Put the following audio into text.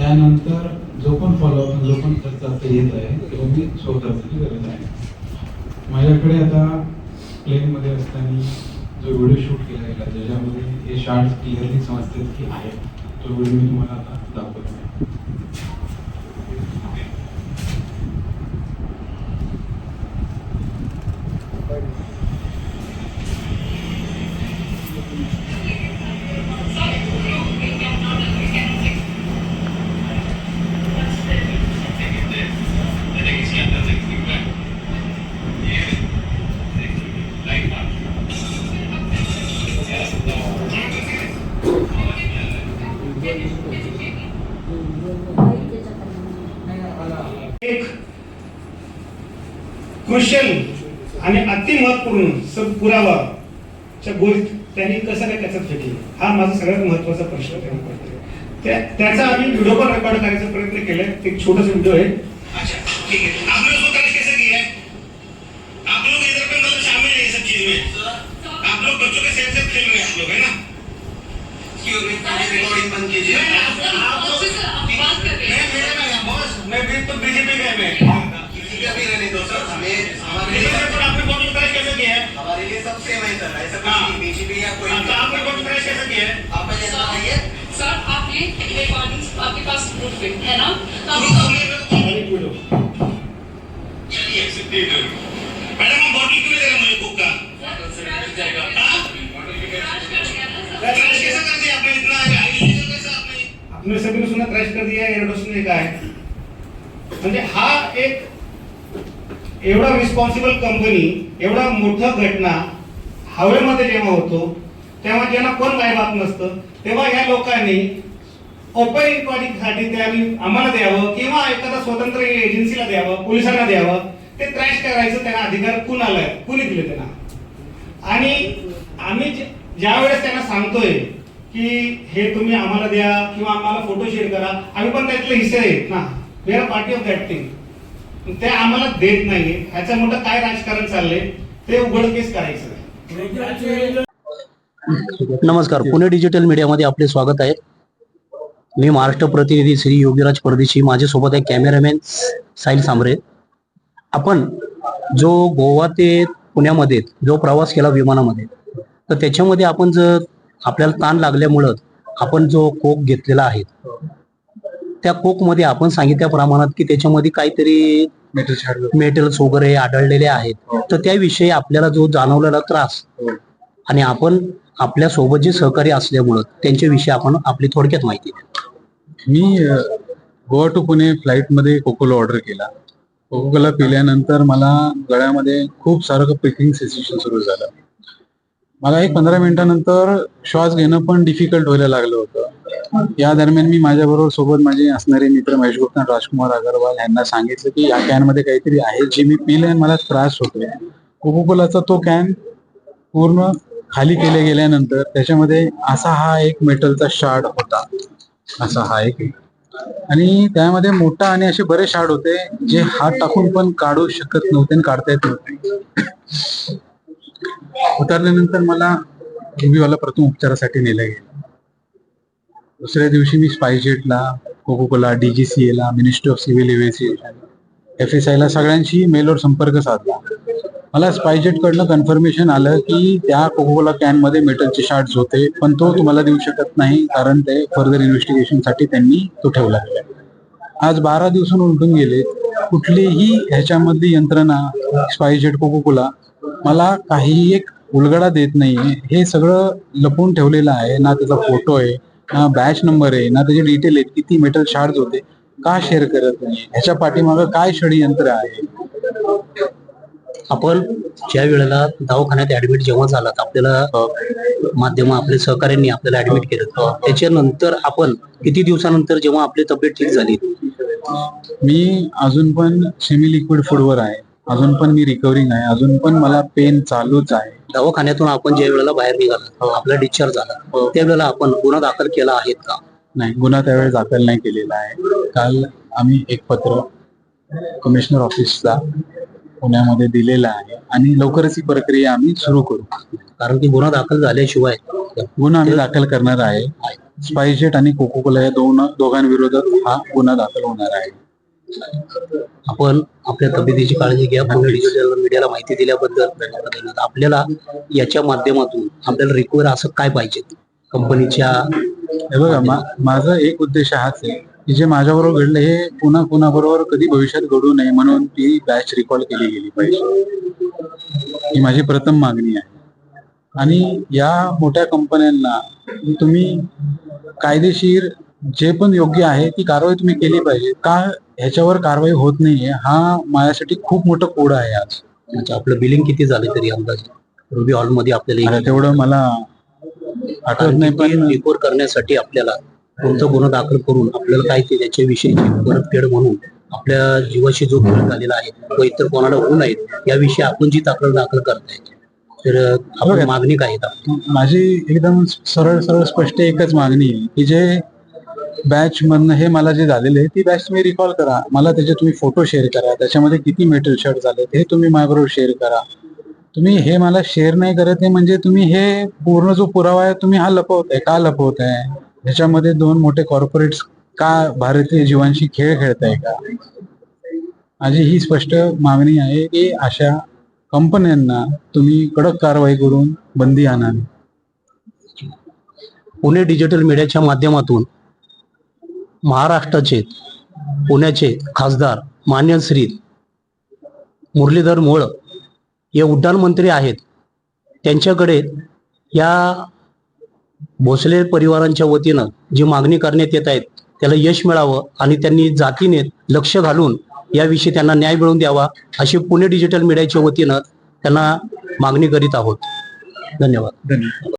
त्यानंतर जो पण फॉलोअप जो पण खर्च आता येत आहे तो मी स्वतःसाठी करत आहे. माझ्याकडे आता प्लेनमध्ये असताना जो व्हिडिओ शूट केला गेला ज्याच्यामध्ये हे शार्ट्स क्लिअरली समजतात की आहे तो व्हिडिओ मी तुम्हाला आता दाखवतो. क्रुशियल आणि अति महत्त्वपूर्ण सब पुरावा च्या गोष्ट त्यांनी कसं काय त्याच्यात फेकली हा माझा सगळ्यात महत्त्वाचा प्रश्न त्यांना पडतो त्या त्याचा आम्ही व्हिडिओ पण रेकॉर्ड करायचा प्रयत्न केलाय एक छोटासा व्हिडिओ है अच्छा ठीक है आप लोग मैडम बॉटल क्यों कर दिया आपने इतना आपने आपने सभी सुना क्रैश कर दिया एरोडोस ने काय म्हणजे हा एक एवढा रिस्पॉन्सिबल कंपनी एवढा मोठा घटना हवेमध्ये जेव्हा होतो तेव्हा ज्यांना कोण गायबाप नसतं तेव्हा या लोकांनी ओपन इन्क्वायरीसाठी त्यांनी आम्हाला द्यावं किंवा एखादा स्वतंत्र एजन्सीला द्यावं पोलिसांना द्यावं ते क्रॅश करायचं त्यांना अधिकार कुणाला आहे? कुणी दिले त्यांना? आणि आम्ही ज्या वेळेस त्यांना सांगतोय की हे तुम्ही आम्हाला द्या किंवा आम्हाला फोटो शेअर करा आम्ही पण त्यातले हिस्से आहेत ना we are party of that thing ते आम्हाला देत नाहीये. ह्याचं मोठं काय राजकारण चाललंय ते उघडकीस करायचं नमस्कार. पुणे डिजिटल मीडियामध्ये आपले स्वागत आहे. मी महाराष्ट्र प्रतिनिधी श्री योगीराज परदेशी माझ्यासोबत आहे कॅमेरामॅन साहिल सांबरे आपण जो गोवा ते पुण्यामध्ये जो प्रवास केला विमानामध्ये तर त्याच्यामध्ये आपण जर आपल्याला ताण लागल्यामुळं आपण जो कोक घेतलेला आहे त्या कोकमध्ये आपण सांगितल्या प्रमाणात की त्याच्यामध्ये काहीतरी मेटल्स वगैरे आढळलेले आहेत. तर त्याविषयी आपल्याला जो जाणवलेला त्रास आणि आपण आपल्यासोबत जे सहकारी असल्यामुळं त्यांच्याविषयी आपण आपली थोडक्यात माहिती द्या. मी गोवा टू पुणे फ्लाईटमध्ये कोकोला ऑर्डर केला. कोकोला पिल्यानंतर मला गळ्यामध्ये खूप सारं प्रिकिंग सेन्सेशन सुरू झालं. मला एक पंधरा मिनिटानंतर श्वास घेणं पण डिफिकल्ट व्हायला लागलं होतं. या दरम्यान मी माझ्याबरोबर सोबत माझे असणारे मित्र महेश गुप्ता राजकुमार अगरवाल यांना सांगितलं की या कॅनमध्ये काहीतरी आहे जे मी पिले आणि मला त्रास होतोय. कोकोकोलाचा तो कॅन पूर्ण खाली केले गेल्यानंतर त्याच्यामध्ये असा हा एक मेटलचा शार्ड होता. असा हा एक. आणि त्यामध्ये मोठा आणि असे बरेच हाड होते जे हात टाकून पण काढू शकत नव्हते आणि काढता येत नव्हते. उतरल्यानंतर मला रुबीवाला प्रथम उपचारासाठी नेलं गेलं. दुसऱ्या दिवशी मी स्पायजेटला कोकोकोला डीजीसीए ला ministry of civil aviation F S आयला सगळ्यांशी मेलवर संपर्क साधला. मला स्पायजेट कडनं कन्फर्मेशन आलं की त्या कोकोकोला कॅनमध्ये मेटलचे शार्ट्स होते पण तो तुम्हाला देऊ शकत नाही कारण ते फर्दर इन्व्हेस्टिगेशनसाठी त्यांनी तो ठेवला. आज बारा दिवसून उलटून गेले. कुठलीही ह्याच्यामधली यंत्रणा स्पायजेट कोकोकोला मला काहीही एक उलगडा देत नाहीये हे सगळं लपवून ठेवलेलं आहे. ना त्याचा फोटो आहे ना बॅच नंबर आहे ना त्याचे डिटेल आहेत किती मेटल शार्ड होते. का शेअर करत नाही? ह्याच्या पाठीमागं काय षडयंत्र आहे? आपण ज्या वेळेला दवाखान्यात ऍडमिट जेव्हा झालात आपल्याला माध्यम आपल्या सहकार्यांनी आपल्याला ऍडमिट केलं त्याच्यानंतर आपण किती दिवसानंतर जेव्हा आपली तब्येत ठीक झाली? मी अजून पण सेमी लिक्विड फूडवर आहे. अजून पण मी रिकव्हरिंग आहे. अजून पण मला पेन चालूच आहे. दवाखान्यातून आपण ज्या वेळेला बाहेर निघाला आपला डिस्चार्ज झाला त्यावेळेला आपण गुन्हा दाखल केला आहेत का? नाही गुन्हा त्यावेळेस दाखल नाही केलेला आहे. काल आम्ही एक पत्र कमिशनर ऑफिसला पुण्यामध्ये दिलेलं आहे आणि लवकरच ही प्रक्रिया आम्ही सुरू करू. कारण की गुन्हा दाखल झाल्याशिवाय गुन्हा आम्ही दाखल करणार आहे. स्पाइसजेट आणि कोको कोला या दोन दोघांविरोधात हा गुन्हा दाखल होणार आहे. आपण आपल्या तब्येतीची काळजी घ्या. डिजिटल मीडियाला माहिती दिल्याबद्दल धन्यवाद. आपल्याला याच्या माध्यमातून आपल्याला रिकवर असं काय पाहिजे? कंपनीच्या हे बघा मा- माझा एक उद्देश हाच आहे की जे माझ्याबरोबर घडलं हे पुन्हा कुणाबरोबर कधी भविष्यात घडू नये म्हणून ती बॅच रिकॉल केली गेली पाहिजे. ही माझी प्रथम मागणी आहे. आणि या मोठ्या कंपन्यांना तुम्ही कायदेशीर जे पण योग्य आहे ती कारवाई तुम्ही केली पाहिजे. का ह्याच्यावर कारवाई होत नाहीये हा माझ्यासाठी खूप मोठं कोड आहे आज. म्हणजे आपलं बिलिंग किती झाले तरी अंदाजे? रुबी हॉलमध्ये आपल्याला तेवढं मला आठवत नाही पण रिकवर करण्यासाठी आपल्याला कोणता गुन्हा दाखल करून आपल्याला काय ते त्याच्याविषयीची परतफेड म्हणून आपल्या जीवाशी जो खेळ झालेला आहे व इतर कोणाला होऊ नयेत याविषयी आपण जी तक्रार दाखल करताय तर आपण मागणी काय? माझी एकदम सरळ सरळ स्पष्ट एकच मागणी आहे की जे बॅच मधनं हे मला जे झालेले आहे ती बॅच तुम्ही रिकॉल करा. मला त्याचे तुम्ही फोटो शेअर करा. त्याच्यामध्ये किती मेटल शर्ट झाले हे तुम्ही माझ्याबरोबर शेअर करा. तुम्ही हे मला शेअर नाही करत आहे म्हणजे तुम्ही हे पूर्ण जो पुरावा आहे तुम्ही हा लपवताय का लपवताय ह्याच्यामध्ये दोन मोठे कॉर्पोरेट्स का भारतीय जीवांशी खेळ खेळताय का? माझी ही स्पष्ट मागणी आहे की अशा कंपन्यांना तुम्ही कडक कारवाई करून बंदी आणावी पुणे डिजिटल मीडियाच्या माध्यमातून महाराष्ट्राचे पुण्याचे खासदार मान्य श्री मुरलीधर मोळ हे उड्डाण मंत्री आहेत. त्यांच्याकडे या भोसले परिवारांच्या वतीनं जी मागणी करण्यात येत आहेत त्याला यश मिळावं आणि त्यांनी जातीने लक्ष घालून याविषयी त्यांना न्याय मिळवून द्यावा अशी पुणे डिजिटल मीडियाच्या वतीनं त्यांना मागणी करीत आहोत. धन्यवाद. धन्यवाद.